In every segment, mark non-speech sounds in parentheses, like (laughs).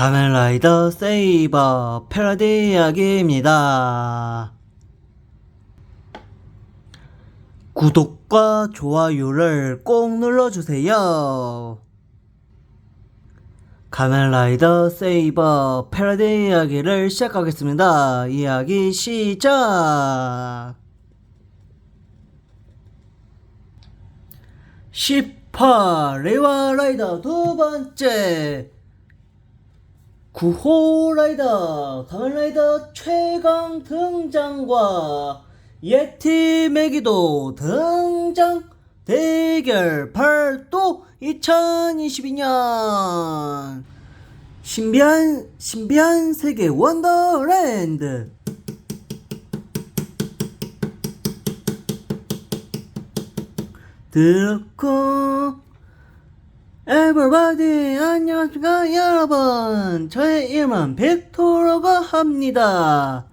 가면라이더 세이버 패러디 이야기입니다. 구독과 좋아요를 꼭 눌러주세요. 가면라이더 세이버 패러디 이야기를 시작하겠습니다. 이야기 시작! 18 레와 라이더 두 번째 9호 라이더 가면 라이더 최강 등장과 예티 매기도 등장 대결 발도 2022년 신비한 신비한 세계 원더랜드. 들었고 에버바디 안녕하십니까 여러분. 저의 이름은 벡토라고 합니다.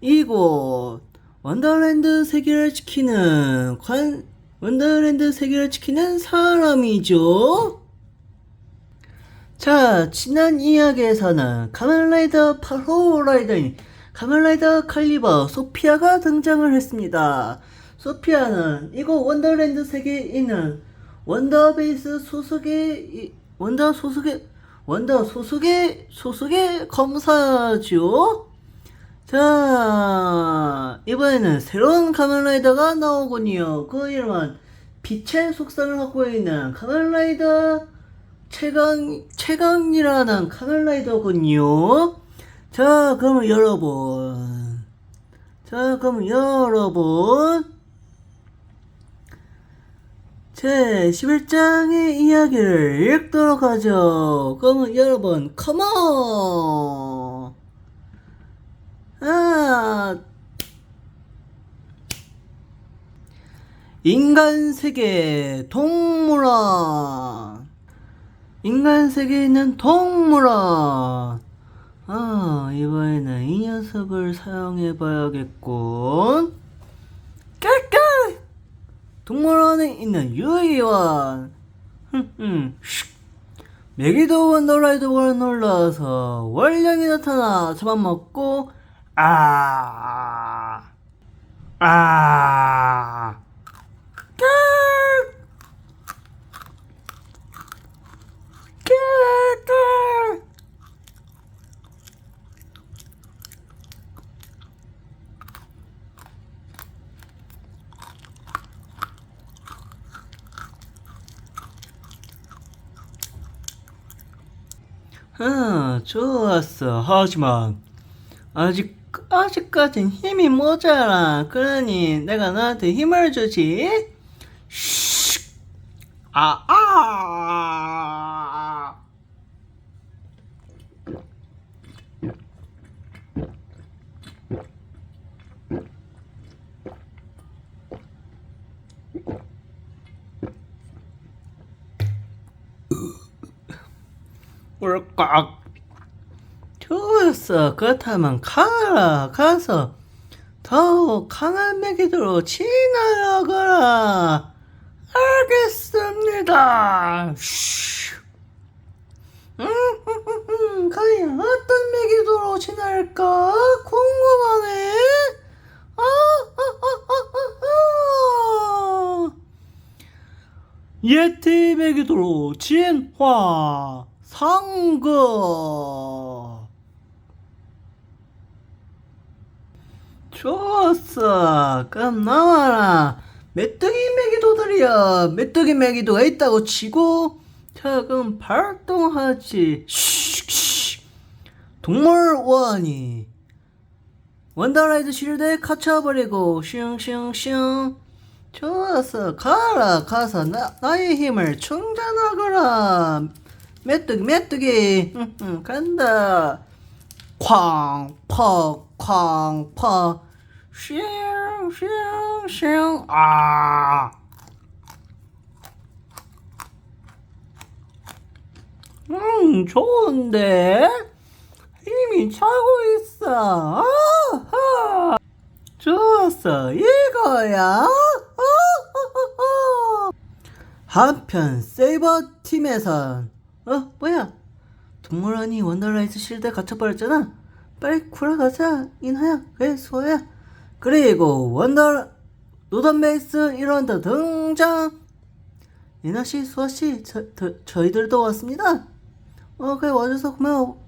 이곳 원더랜드 세계를 지키는 관 원더랜드 세계를 지키는 사람이죠? 자 지난 이야기에서는 카멜라이더 8호 라이더인 카멜라이더 칼리버 소피아가 등장을 했습니다. 소피아는 이곳 원더랜드 세계에 있는 원더베이스 소속의 이- 원더 소속의 원더 소속의 소속의 검사죠. 자 이번에는 새로운 카멜라이더가 나오군요. 그 이름은 빛의 속성을 갖고 있는 카멜라이더 최강 최강이라는 카멜라이더군요. 자 그러면 여러분 자 그럼 여러분 제 11장의 이야기를 읽도록 하죠. 그러면 여러분, 컴온! 아, 인간 세계 동물원. 인간 세계에 있는 동물원. 아, 이번에는 이 녀석을 사용해 봐야겠군. 깔깔! 동물원에 있는 유이원. 흠흠. 슉. 메기도 원더라이드가 놀라서 월령이 나타나 잡아먹고 아. 아. 깔. 깔깔. 아, 좋았어. 하지만 아직 아직까진 힘이 모자라. 그러니 내가 너한테 힘을 주지. 슉. 아, 아. 꿀꺽. 좋았어. 그렇다면 가라. 가서 더욱 강한 메기도로 지나가라. 알겠습니다. 슈. 음, 음, 음, 음, 과연 어떤 메기도로 지날까 궁금하네. 아, 아, 아, 아, 아, 아. 예티 메기도로 진화 상급 좋았어. 그럼 나와라. 메뚜기 메기도들이야 메뚜기 메기도가 있다고 치고. 자 그럼 발동하지. 동물원이. 원더라이드 실드에 갇혀버리고 슝슝슝. 좋았어. 가라. 가서 나, 나의 힘을 충전하거라 메뚜기 메뚜기 응, 응, 간다 쾅퍽 쾅퍽 슝슝슝 아 음, 좋은데? 힘이 차고 있어. 아하! 좋았어. 이거야. 한편 세이버 팀에선 어 뭐야 동물원이 원더라이트 실드에 갇혀버렸잖아. 빨리 구하가자, 인하야. 그래, 수아야. 그리고 원더, 노던베이스 일원더 등장! 이나씨, 수아씨, 저, 저, 저 희들도 왔습니다. 어, 그래, 와줘서 고마워.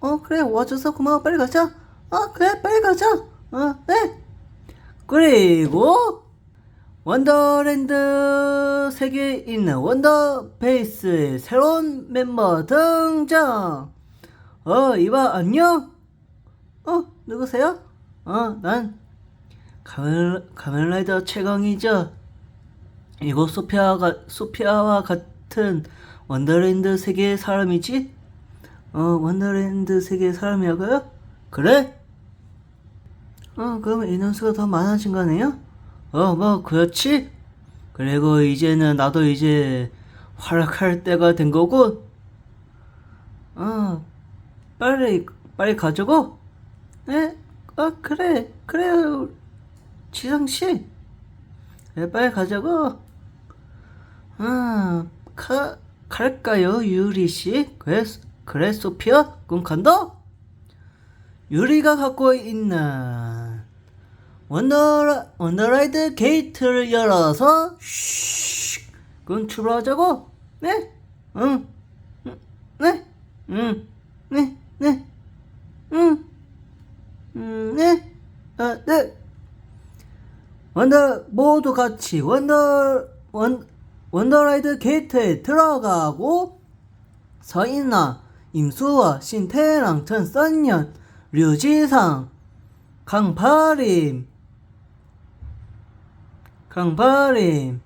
어, 그래, 와줘서 고마워. 빨리 가자. 어, 그래, 빨리 가자. 어, 네. 그리고, 원더랜드 세계에 있는 원더베이스의 새로운 멤버 등장! 어, 이봐, 안녕? 어, 누구세요? 어, 난, 가멜, 가멜라이더 최강이죠. 이곳 소피아가, 소피아와 같은 원더랜드 세계의 사람이지? 어, 원더랜드 세계의 사람이라고요? 그래? 어, 그럼 인원수가 더 많아진 거네요? 어, 뭐, 그렇지? 그리고 이제는 나도 이제 활약할 때가 된 거고, 어, 빨리, 빨리 가자고? 네? 어, 그래, 그래요, 지상씨. 그래, 빨리 가자고? 아, 가, 갈까요, 유리씨? 그래, 그래, 소피아? 그럼 간다? 유리가 갖고 있는 원더, 원더라이드 게이트를 열어서, 쉬, 그럼 출발하자고? 네? 응, 응, 네? 응, 네, 네, 응, 음, 네, 아, 네. 원더, 모두 같이 원더, 원, 원더라이드 게이트에 들어가고, 서인나, 임수아, 신태랑, 전선년, 류지상, 강파림, 강파림,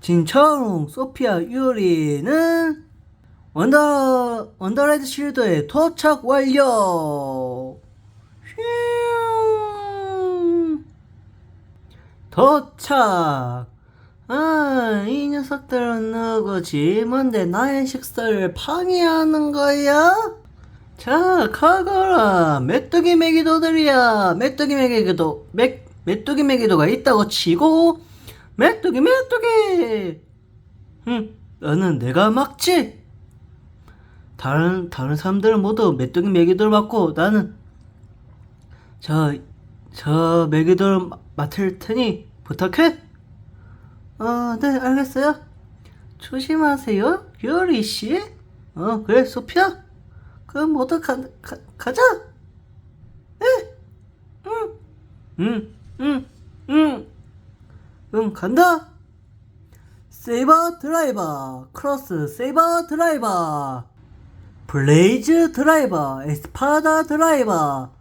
진철웅, 소피아, 유리는 원더, 원더라이드 실드에 도착 완료! 도착! 아, 이 녀석들은 누구지? 뭔데 나의 식사를 방해하는 거야? 자, 가거라. 메뚜기 메기도들이야. 메뚜기 메기도, 메, 메뚜기 메기도가 있다고 치고, 메뚜기, 메뚜기! 응, 너는 내가 막지? 다른, 다른 사람들은 모두 메뚜기 메기도를 맡고, 나는, 저, 저 메기도를 마- 맡을 테니, 부탁해? 어, 네, 알겠어요. 조심하세요, 요리 씨. 어, 그래, 소피야. 그럼 모두 가, 가, 가자. 네. 응, 응, 응, 응. 응, 간다. 세이버 드라이버, 크로스 세이버 드라이버, 블레이즈 드라이버, 에스파다 드라이버,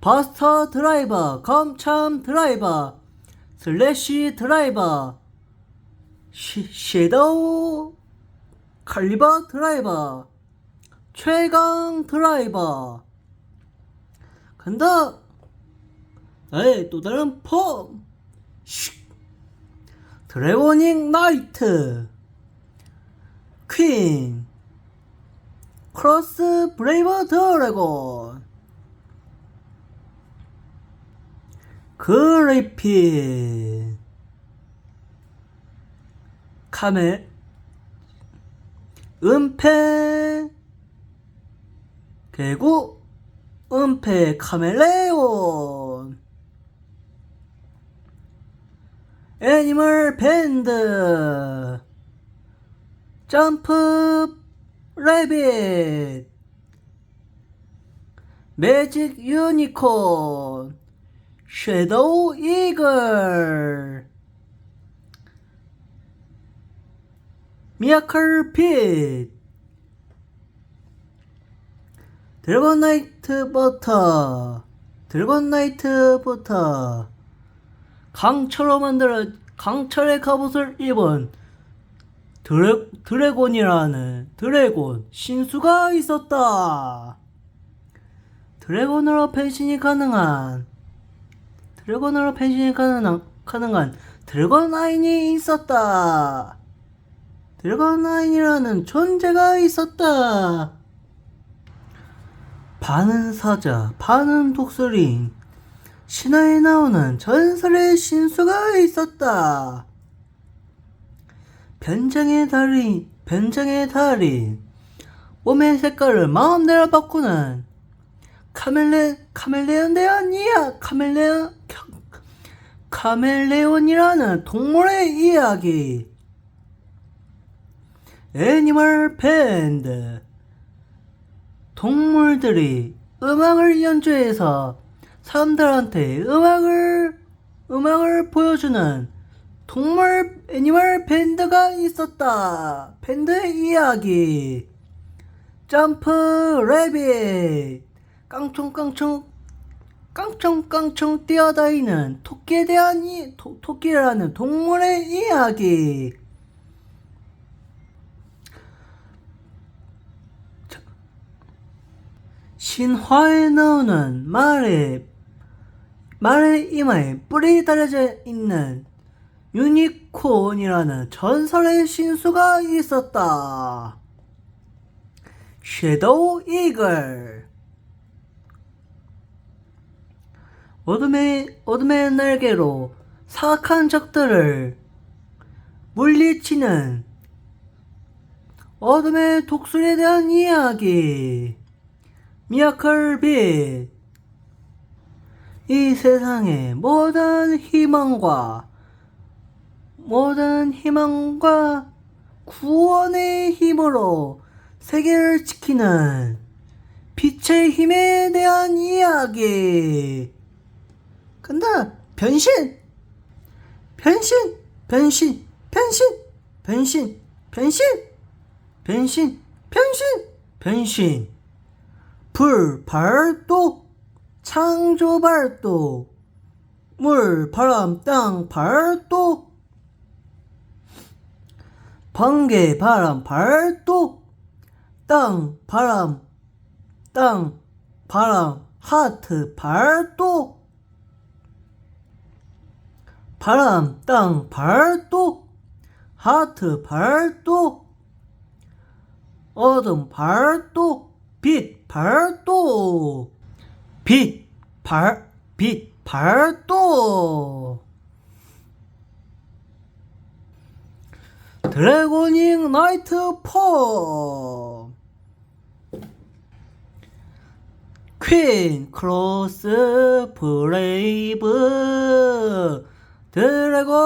버스터 드라이버, 검참 드라이버, 슬래시 드라이버, 시, 섀도우 칼리버 드라이버, 최강 드라이버. 간다! 나의 또 다른 폼! 슉! 드래고닝 나이트! 퀸! 크로스 브레이버 드래곤! 그리핀! 카멜 은폐. 그리고 은폐 카멜레온. 애니멀 밴드. 점프 레빗. 매직 유니콘. 섀도우 이글 미라클 핏. 드래곤 나이트 버터. 드래곤 나이트 버터. 강철로 만들어 강철의 갑옷을 입은 드래, 드래곤이라는 드래곤 신수가 있었다. 드래곤으로 변신이 가능한 드래곤으로 변신이 가능한, 가능한 드래곤 아인이 있었다 드래곤 아인이라는 존재가 있었다. 반은 사자, 반은 독수리. 신화에 나오는 전설의 신수가 있었다. 변장의 달인, 변장의 달인. 몸의 색깔을 마음대로 바꾸는 카멜레, 카멜레온 대한이야, 카멜레온, 카- 카멜레온이라는 동물의 이야기. 애니멀 밴드. 동물들이 음악을 연주해서 사람들한테 음악을 음악을 보여주는 동물 애니멀 밴드가 있었다. 밴드의 이야기. 점프 레빗. 깡총깡총 깡총깡총 뛰어다니는 토끼에 대한 이 토, 토끼라는 동물의 이야기. 신화에 나오는 말의 말의 이마에 뿔이 달려져 있는 유니콘이라는 전설의 신수가 있었다. 섀도우 이글 어둠의 어둠의 날개로 사악한 적들을 물리치는 어둠의 독수리에 대한 이야기. 미라클 빛. 이 세상의 모든 희망과 모든 희망과 구원의 힘으로 세계를 지키는 빛의 힘에 대한 이야기. 간다. 변신. 변신. 변신. 변신. 변신. 변신. 변신. 변신. 변신. 불, 발도, 창조 발도, 물, 바람, 땅, 발도, 번개, 바람, 발도, 땅, 바람, 땅, 바람, 하트, 발도, 바람, 땅, 발도, 하트, 발도, 어둠, 발도, 빛, 발도, 빛, 발, 빛, 발도. 드래곤잉 나이트 폼. 퀸, 크로스, 브레이브, 드래곤.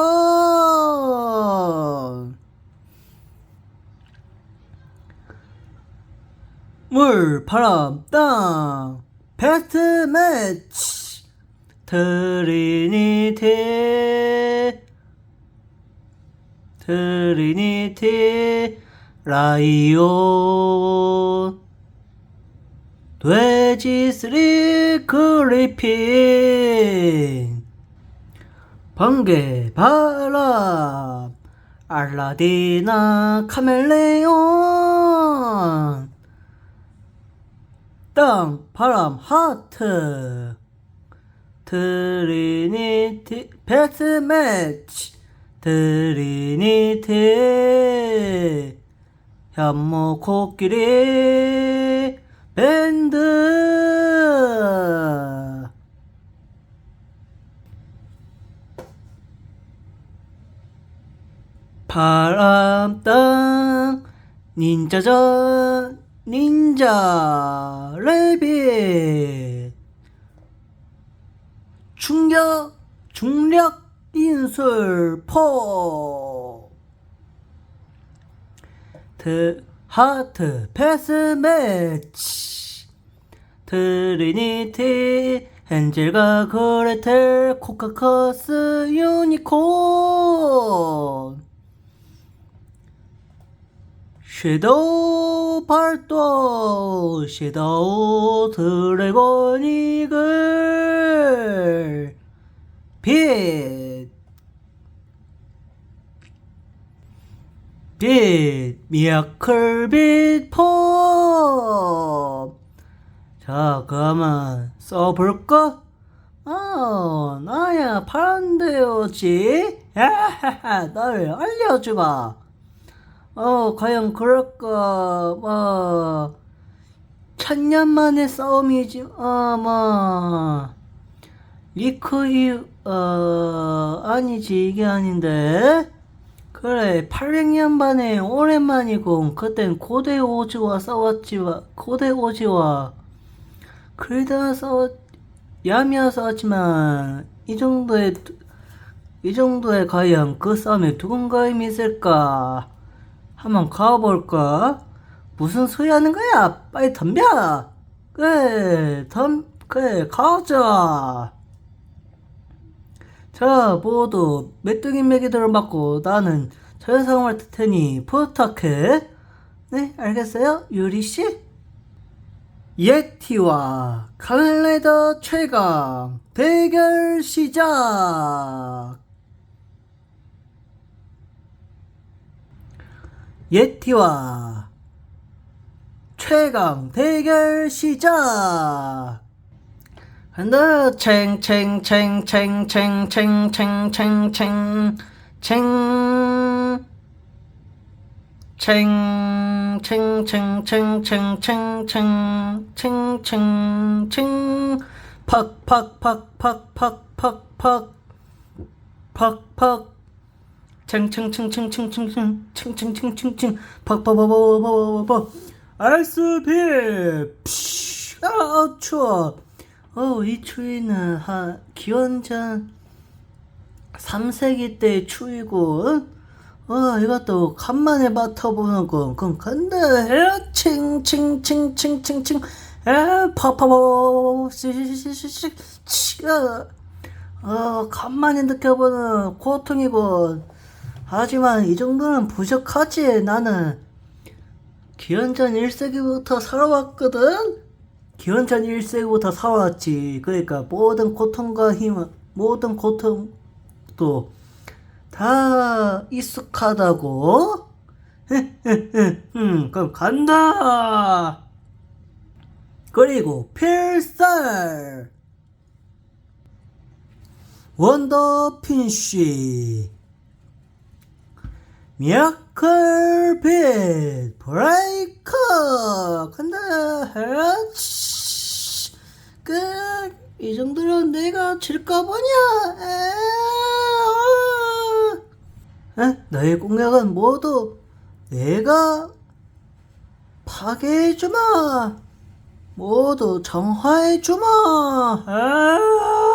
물, 바람, 땅, 베스트 매치, 트리니티, 트리니티, 라이온, 돼지 쓰리 그리핀, 번개, 바람, 알라디나, 카멜레온, 땅, 바람, 하트. 트리니티, 패스 매치. 트리니티. 현모 코끼리. 밴드. 바람, 땅. 닌자전, 닌자, 레빗. 충격, 중력, 인술, 포. 트, 하트, 패스 매치. 트리니티, 헨젤과 그레텔, 코카커스, 유니콘. 섀도우 발도 섀도우 드래곤 이글 빛 빛, 미라클 빛, 폼. 자, 그러면 써볼까? 어, 나야 파란데요지? 야하하, 널 알려주마. 어, 과연 그럴까, 뭐, 천년 만의 싸움이지, 어, 뭐, 리크이, 어, 아니지, 이게 아닌데. 그래 800년 만에 오랜만이고 그땐 고대 오지와 싸웠지와 고대 오지와 그러다 싸웠 야미야 싸웠지만 이 정도의 두- 이 정도의 과연 그 싸움에 누군가 힘이 있을까 한번 가볼까 무슨 소리 하는 거야 빨리 덤벼 그래 덤 그래 가자 자, 모두 메뚜기 메기들을 맞고 나는 자연상을 탈 테니 부탁해. 네, 알겠어요? 유리씨? 예티와 칼레더 최강 대결 시작! 예티와 최강 대결 시작! 간다 챙챙챙챙챙챙챙챙챙챙 챙 챙챙챙챙챙챙챙챙챙 팍팍팍팍팍팍팍 팍팍 챙챙챙챙챙챙챙챙챙챙챙 팍팍팍팍팍팍 아이스비 아 추워. 어, 이 추위는 한 기원전 3세기 때 추위고 어? 어, 이것도 간만에 맡아보는 건 그럼 간다. 칭칭칭칭칭칭칭. 에 시시시시시 치가. 어 간만에 느껴보는 고통이고 하지만 이 정도는 부족하지 나는. 기원전 1세기부터 살아왔거든? 기원전 1세기부터 살아왔지. 그러니까 모든 고통과 힘 모든 고통도 다 익숙하다고? (laughs) 음, 그럼 간다! 그리고 필살! 원더핀쉬 미라클 빛 브레이커 간다 헤라치 끝이 정도로 내가 질까 보냐? 너의 공약은 모두 내가 파괴해주마. 모두 정화해주마. 에?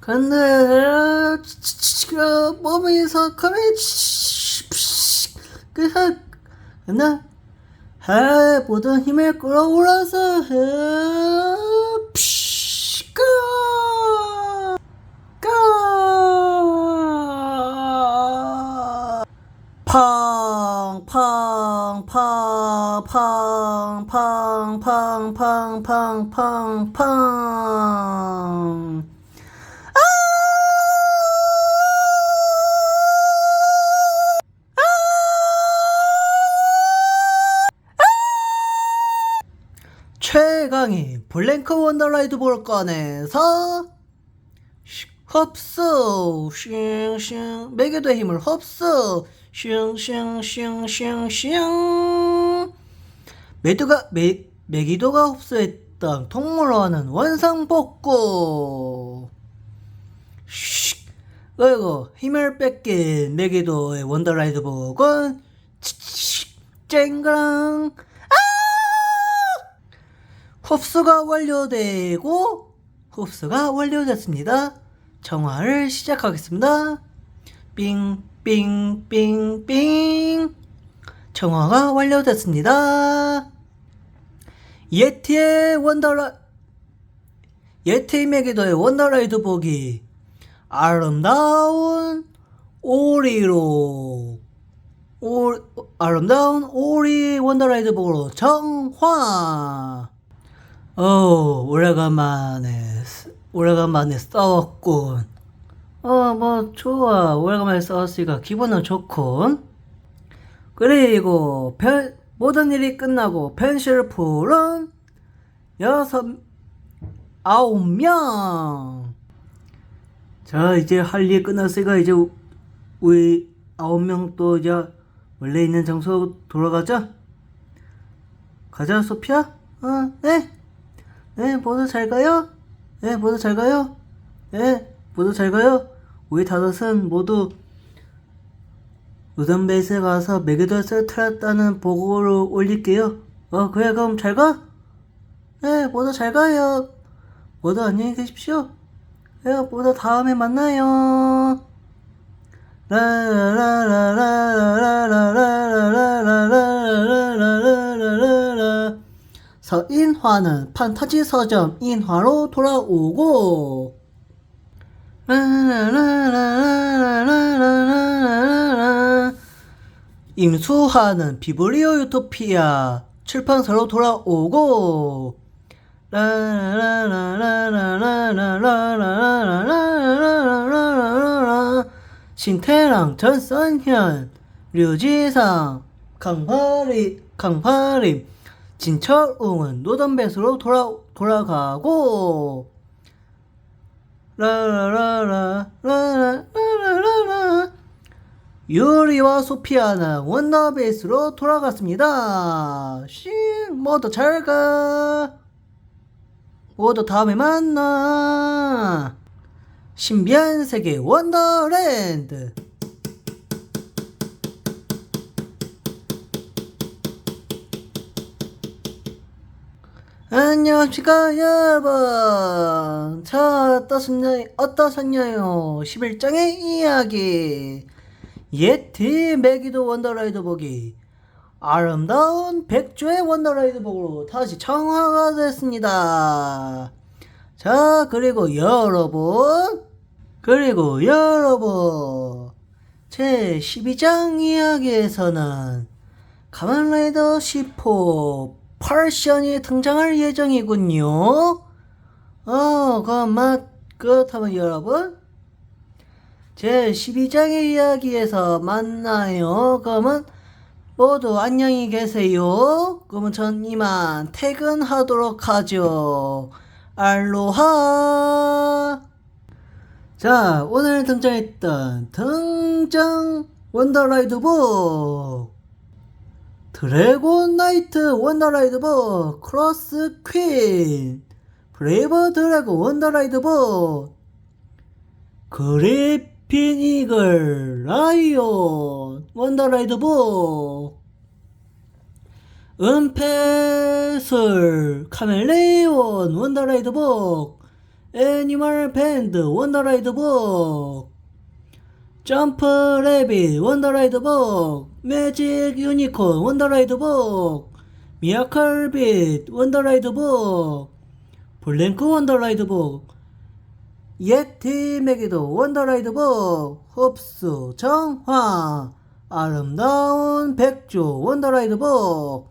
근데 그 몸에서 그래 그래서 근데 해 모든 힘을 끌어올라서 해 까! 까! 팡, 팡, 팡, 팡, 팡, 팡, 팡, 팡, 팡, 팡. 최강의 블랭크 원더라이드 볼 꺼내서 흡수 슝슝 매개도의 힘을 흡수 슝슝슝슝슝. 매도가 매, 매기도가 흡수했던 동물원은 원상복구. 슉. 그리고 힘을 뺏긴 매기도의 원더라이드 복은 쨍그랑 흡수가 완료되고 흡수가 완료됐습니다. 정화를 시작하겠습니다. 삥삥삥삥 정화가 완료됐습니다. 예티의 원더라 예티 메기도의 원더라이드 보기 아름다운 오리로 오, 아름다운 오리 원더라이드 보기로 정화 어, 오래간만에, 오래간만에 싸웠군. 어, 뭐, 좋아. 오래간만에 싸웠으니까 기분은 좋군. 그리고, 편, 모든 일이 끝나고, 펜실 풀은 여섯, 아홉 명. 자, 이제 할 일 끝났으니까, 이제, 우리 아홉 명 또 이제, 원래 있는 장소 돌아가자. 가자, 소피아? 어, 네. 예, 모두 잘 가요? 예, 모두 잘 가요? 예, 모두 잘 가요? 우리 다섯은 모두 우선베이스에 가서 메기더스를 틀었다는 보고를 올릴게요. 어, 그래, 그럼 잘 가? 예, 모두 잘 가요. 모두 안녕히 계십시오. 예, 모두 다음에 만나요. 라라라라라 서인화는 판타지 서점 인화로 돌아오고. 임수화는 비브리오 유토피아 출판사로 돌아오고. 신태랑 전선현 류지상 강파림 강파림. 진철웅은 노던뱃으로 돌아 돌아가고 라라라라라라라라라 유리와 소피아는 원더베이스로 돌아갔습니다. 씨, 모두 잘 가. 모두 다음에 만나. 신비한 세계 원더랜드. 안녕하십니까 여러분. 자 어떠셨나요 어떠셨나요? 11장의 이야기. 예티 매기도 원더라이드 보기. 아름다운 백조의 원더라이드 보기로 다시 청화가 됐습니다. 자 그리고 여러분. 그리고 여러분. 제 12장 이야기에서는 가만라이더 10호 펄션이 등장할 예정이군요. 어, 그만, 그렇다면 여러분, 제 12장의 이야기에서 만나요. 그러면 모두 안녕히 계세요. 그러면 전 이만 퇴근하도록 하죠. 알로하! 자, 오늘 등장했던 등장 원더라이드북! 드래곤 나이트 원더라이드북 크로스 퀸. 브레이브 드래곤 원더라이드북 그리핀 이글 라이온 원더라이드북 은폐술 카멜레온 원더라이드북 애니멀 밴드 원더라이드북 점프 레빗 원더라이드북 매직 유니콘 원더라이드북 미라클 빛 원더라이드북 블랭크 원더라이드북 예티 매기도 원더라이드북 흡수 정화 아름다운 백조 원더라이드북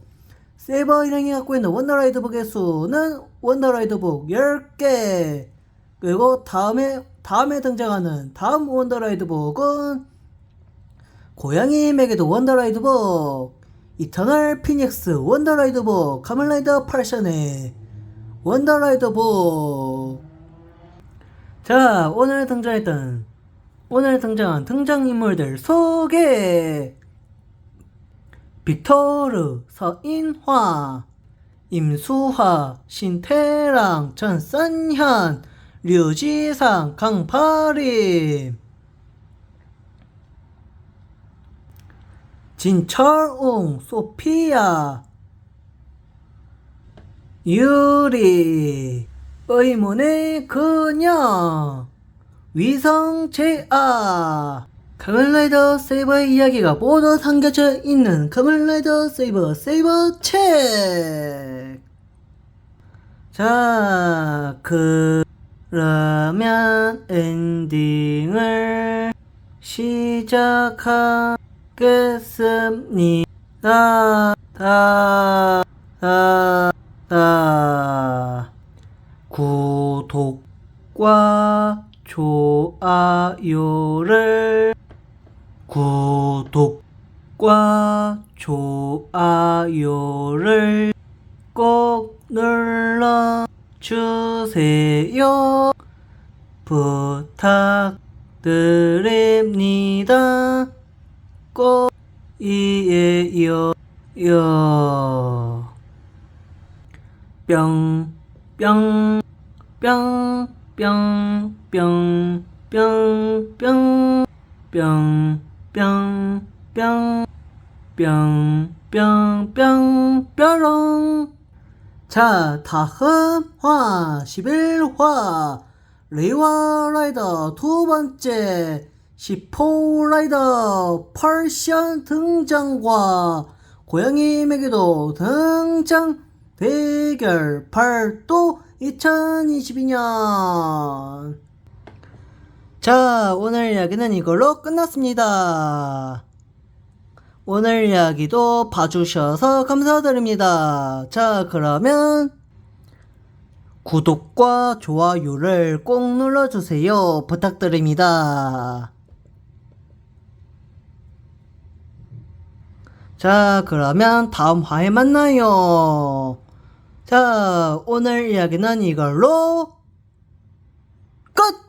세이버 인형이 갖고 있는 원더라이드북의 수는 원더라이드북 10개. 그리고 다음에 다음에 등장하는 다음 원더라이드북은 고양이 맥에도 원더라이드북 이터널 피닉스 원더라이드북 카멜라이더 팔션의 원더라이드북 자 오늘 등장했던 오늘 등장한 등장인물들 소개. 빅토르 서인화 임수화 신태랑 전선현 류지상 강파림. 진철웅 소피아. 유리. 의문의 그녀. 위성제아. 카멜라이더 세이버의 이야기가 모두 담겨져 있는 카멜라이더 세이버 세이버 책. 자, 그 러면 엔딩을 시작하겠습니다. 다, 다, 다. 구독과 좋아요 드립니다. 꼭 이에요. 요. 뿅, 뿅, 뿅, 뿅, 뿅, 뿅, 뿅, 뿅, 뿅, 뿅, 뿅, 뿅, 뿅, 뿅, 뾰롱. 자, 다음 화, 11화, 레이와 라이더 두 번째, 10호 라이더 펄션 등장과 고양이 매기도 등장 대결 팔도 2022년. 자, 오늘 이야기는 이걸로 끝났습니다. 오늘 이야기도 봐주셔서 감사드립니다. 자, 그러면 구독과 좋아요를 꼭 눌러주세요. 부탁드립니다. 자, 그러면 다음 화에 만나요. 자, 오늘 이야기는 이걸로 끝!